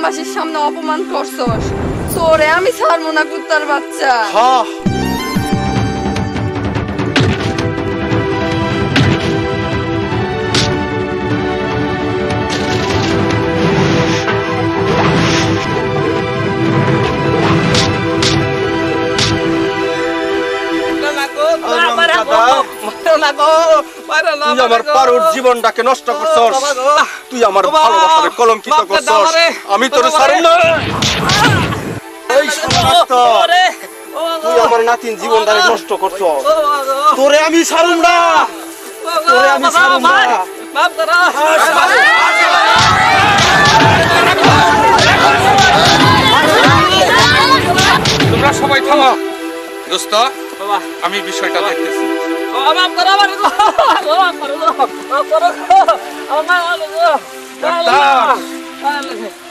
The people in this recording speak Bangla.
গ্রামবাসীর সামনে অপমান করছস? তোরে আমি ছাড়বো না কুত্তার বাচ্চা। তুই আমার পারুর জীবনটাকে নষ্ট করছস তুই আমার ভালোবাসারে কলঙ্কিত করছস আমি তোর ছাড়ব না এই সমস্ত তুই আমার নাতিন জীবনটাকে নষ্ট করছস তোরে আমি ছাড়ব না তোরে আমি ছাড়ব না তোমরা সবাই থামো দোস্ত আমি বিষয়টা দেখতেছি ডাক্তার